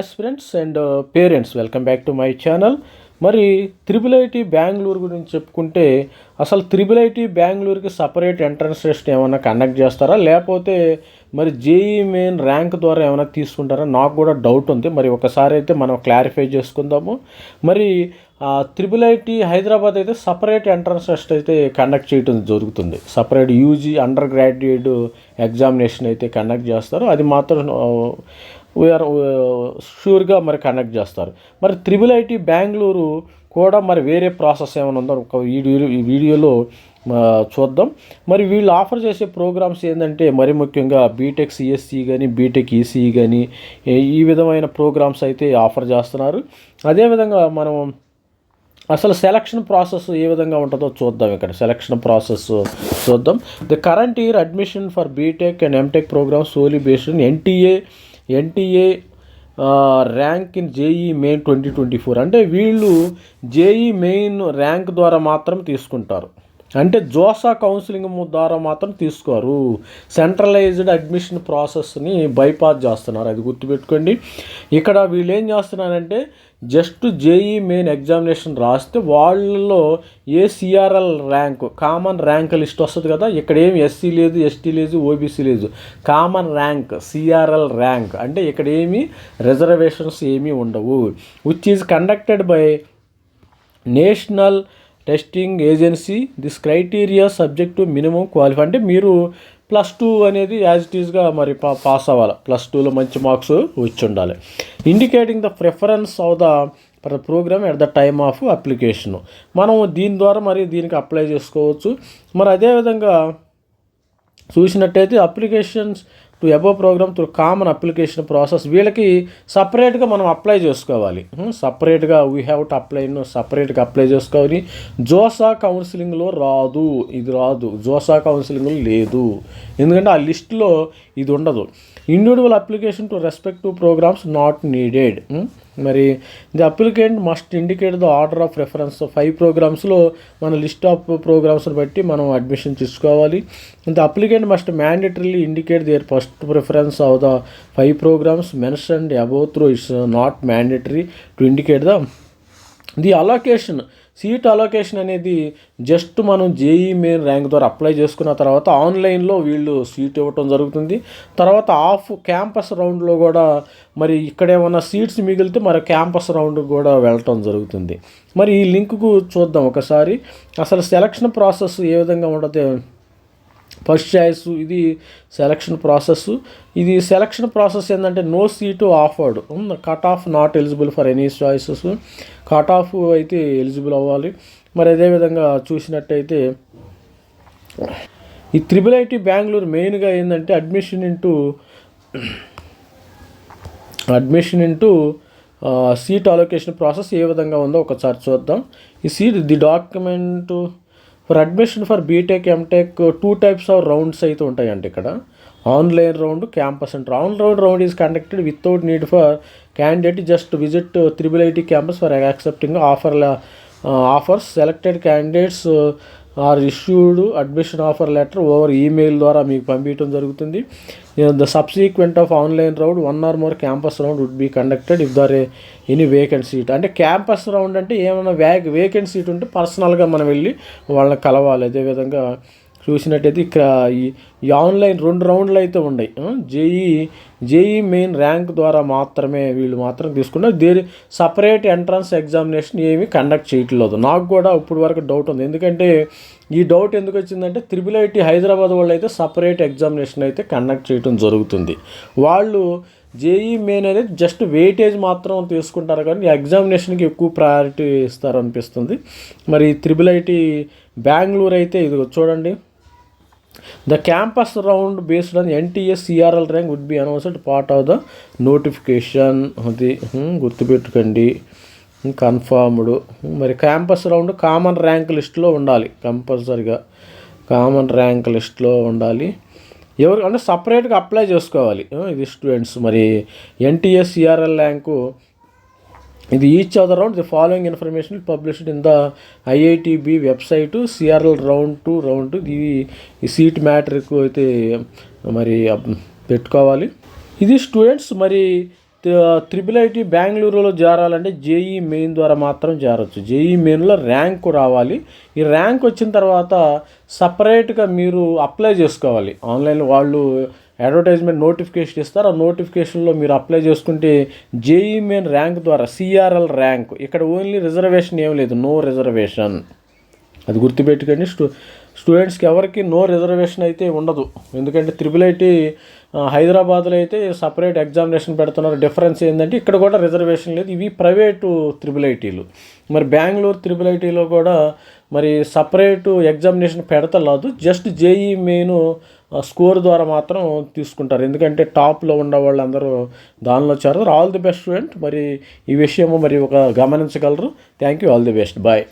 Aspirants and parents welcome back to my channel మరి triple IT Bengaluru గురించి చెప్పుకుంటే అసలు త్రిబుల్ ఐటీ బెంగళూరుకి సపరేట్ ఎంట్రన్స్ టెస్ట్ ఏమైనా కండక్ట్ చేస్తారా? లేకపోతే మరి జేఈ మెయిన్ ర్యాంక్ ద్వారా ఏమైనా తీసుకుంటారా? నాకు కూడా డౌట్ ఉంది. మరి ఒకసారి అయితే మనం క్లారిఫై చేసుకుందాము. మరి త్రిబుల్ ఐటీ హైదరాబాద్ అయితే సపరేట్ ఎంట్రన్స్ టెస్ట్ అయితే కండక్ట్ చేయడం జరుగుతుంది. Separate UG under graduate examination అయితే కండక్ట్ చేస్తారు. అది మాత్రం వీఆర్ షూర్గా uh, మరి కండక్ట్ చేస్తారు. మరి త్రిబుల్ ఐటీ బెంగళూరు కూడా మరి వేరే ప్రాసెస్ ఏమైనా ఉందో ఒక వీడియో ఈ వీడియోలో చూద్దాం. మరి వీళ్ళు ఆఫర్ చేసే ప్రోగ్రామ్స్ ఏంటంటే మరి ముఖ్యంగా బీటెక్ సిఎస్సి కానీ బీటెక్ ఈసీఈ కానీ ఈ విధమైన ప్రోగ్రామ్స్ అయితే ఆఫర్ చేస్తున్నారు. అదేవిధంగా మనం అసలు సెలక్షన్ ప్రాసెస్ ఏ విధంగా ఉంటుందో చూద్దాం ఇక్కడ. సెలక్షన్ ప్రాసెస్ చూద్దాం. The current year admission for B Tech and M Tech program solely based NTA NTA rank in JEE main twenty twenty four. అంటే వీళ్ళు జేఈ మెయిన్ ర్యాంక్ ద్వారా మాత్రం తీసుకుంటారు. అంటే జోసా కౌన్సిలింగ్ ద్వారా మాత్రం తీసుకోరు. సెంట్రలైజ్డ్ అడ్మిషన్ ప్రాసెస్ని బైపాస్ చేస్తున్నారు. అది గుర్తుపెట్టుకోండి. ఇక్కడ వీళ్ళు ఏం చేస్తున్నారంటే జస్ట్ జేఈ మెయిన్ ఎగ్జామినేషన్ రాస్తే వాళ్ళలో ఏ CRL rank common rank list వస్తుంది కదా ఇక్కడ ఏం ఎస్సీ లేదు ఎస్టీ లేదు ఓబీసీ లేదు. Common rank CRL rank. అంటే ఇక్కడ ఏమి రిజర్వేషన్స్ ఏమీ ఉండవు. Which is conducted by National Testing Agency this criteria subject to minimum qualify అంటే మీరు ప్లస్ టూ అనేది యాజ్ ఇట్ ఈస్గా మరి పా పాస్ అవ్వాలి. ప్లస్ టూలో మంచి మార్క్స్ వచ్చి ఉండాలి indicating the preference of the for program at the time of application. మనం దీని ద్వారా మరి దీనికి అప్లై చేసుకోవచ్చు. మరి అదేవిధంగా చూసినట్టయితే applications to above program through common application process వీళ్ళకి సపరేట్గా మనం అప్లై చేసుకోవాలి. సపరేట్గా వీ హ్యావ్ టు అప్లై సపరేట్గా అప్లై చేసుకోవాలి. జోసా కౌన్సిలింగ్లో రాదు. ఇది రాదు. జోసా కౌన్సిలింగ్లో లేదు. ఎందుకంటే ఆ లిస్ట్లో ఇది ఉండదు. Individual application to respective programs not needed. మరి the applicant must indicate the order of reference. Five ప్రోగ్రామ్స్లో మన లిస్ట్ ఆఫ్ ప్రోగ్రామ్స్ని బట్టి మనం అడ్మిషన్ తీసుకోవాలి. The applicant must mandatorily indicate their first preference of the five programs mention above through it's not mandatory to indicate the the allocation seat allocation అనేది just మనం JEE main rank ద్వారా apply చేసుకున్న తర్వాత ఆన్లైన్లో వీళ్ళు seat ఇవ్వటం జరుగుతుంది. తర్వాత ఆఫ్ క్యాంపస్ రౌండ్లో కూడా మరి ఇక్కడేమన్నా సీట్స్ మిగిలితే మరి క్యాంపస్ రౌండ్ కూడా వెళ్ళటం జరుగుతుంది. మరి ఈ లింక్కు చూద్దాం ఒకసారి. అసలు సెలక్షన్ ప్రాసెస్ ఏ విధంగా ఉండదు ఫస్ట్ చాయిస్ ఇది సెలక్షన్ ప్రాసెస్. ఇది సెలక్షన్ ప్రాసెస్ ఏంటంటే no seat offered. Cut off not eligible for any choices. Cut off అయితే ఎలిజిబుల్ అవ్వాలి. మరి అదేవిధంగా చూసినట్టయితే ఈ త్రిబుల్ ఐటీ బెంగళూరు మెయిన్గా ఏంటంటే admission into admission into seat allocation process ఏ విధంగా ఉందో ఒకసారి చూద్దాం. ఈ seat the document for admission for B Tech M Tech two types of rounds అయితే ఉంటాయండి ఇక్కడ. ఆన్లైన్ రౌండ్ క్యాంపస్ అంటారు online round is conducted without need for candidate just visit triple IT campus for accepting offer offers selected candidates are issued admission offer letter over email ద్వారా మీకు పంపించడం జరుగుతుంది. The subsequent of online round one or more campus round would be conducted if there any vacant seat అంటే campus round అంటే ఏమైనా wack vacant seat ఉంటే పర్సనల్గా మనం వెళ్ళి వాళ్ళని కలవాలి. అదేవిధంగా చూసినట్టయితే ఇక్కడ ఈ ఆన్లైన్ రెండు రౌండ్లు అయితే ఉన్నాయి. జేఈ జేఈ మెయిన్ ర్యాంక్ ద్వారా మాత్రమే వీళ్ళు మాత్రం తీసుకున్నారు. దేని సపరేట్ ఎంట్రన్స్ ఎగ్జామినేషన్ ఏమీ కండక్ట్ చేయట్లేదు. నాకు కూడా ఇప్పుడు వరకు డౌట్ ఉంది. ఎందుకంటే ఈ డౌట్ ఎందుకు వచ్చిందంటే త్రిబుల్ ఐటీ హైదరాబాద్ వాళ్ళు అయితే సపరేట్ ఎగ్జామినేషన్ అయితే కండక్ట్ చేయడం జరుగుతుంది. వాళ్ళు జేఈ మెయిన్ అనేది జస్ట్ వెయిటేజ్ మాత్రం తీసుకుంటారు కానీ ఎగ్జామినేషన్కి ఎక్కువ ప్రయారిటీ ఇస్తారు అనిపిస్తుంది మరి త్రిబుల్ ఐటీ బెంగళూరు అయితే ఇది చూడండి. The campus round based on NTS CRL rank would be announced part of the notification అది గుర్తుపెట్టుకోండి. కన్ఫర్మ్డ్ మరి క్యాంపస్ రౌండ్ కామన్ ర్యాంక్ లిస్ట్లో ఉండాలి. కంపల్సరిగా కామన్ ర్యాంక్ లిస్ట్లో ఉండాలి. ఎవరు అంటే సపరేట్గా అప్లై చేసుకోవాలి. ఇది స్టూడెంట్స్ మరి ఎన్టీఎస్ సిఆర్ఎల్ ర్యాంకు ఇది each of the round the following information published in the IITB website CRL round to round ఇది ఈ సీట్ మ్యాట్రిక్ అయితే మరి పెట్టుకోవాలి. ఇది స్టూడెంట్స్ మరి త్రిబుల్ ఐటీ బెంగళూరులో చేరాలంటే జేఈ మెయిన్ ద్వారా మాత్రం చేరొచ్చు జేఈ మెయిన్లో ర్యాంక్ రావాలి. ఈ ర్యాంక్ వచ్చిన తర్వాత సపరేట్గా మీరు అప్లై చేసుకోవాలి. ఆన్లైన్లో వాళ్ళు అడ్వర్టైజ్మెంట్ నోటిఫికేషన్ ఇస్తారు. ఆ నోటిఫికేషన్లో మీరు అప్లై చేసుకుంటే జేఈ మెయిన్ ర్యాంక్ ద్వారా సిఆర్ఎల్ ర్యాంక్ ఇక్కడ ఓన్లీ రిజర్వేషన్ ఏం లేదు నో రిజర్వేషన్. అది గుర్తుపెట్టుకోండి. స్టూ స్టూడెంట్స్కి ఎవరికి నో రిజర్వేషన్ అయితే ఉండదు. ఎందుకంటే త్రిబుల్ ఐటీ హైదరాబాద్లో అయితే సపరేట్ ఎగ్జామినేషన్ పెడుతున్నారు. డిఫరెన్స్ ఏంటంటే ఇక్కడ కూడా రిజర్వేషన్ లేదు. ఇవి ప్రైవేటు త్రిబుల్ ఐటీలు మరి బెంగళూరు త్రిబుల్ ఐటీలో కూడా మరి సపరేటు ఎగ్జామినేషన్ పెడతలేదు. జస్ట్ జేఈ మెయిన్ స్కోర్ ద్వారా మాత్రం తీసుకుంటారు. ఎందుకంటే టాప్లో ఉన్న వాళ్ళందరూ దానిలో చేరారు. All the best student. మరి ఈ విషయము మరి ఒక గమనించగలరు. Thank you. All the best. Bye.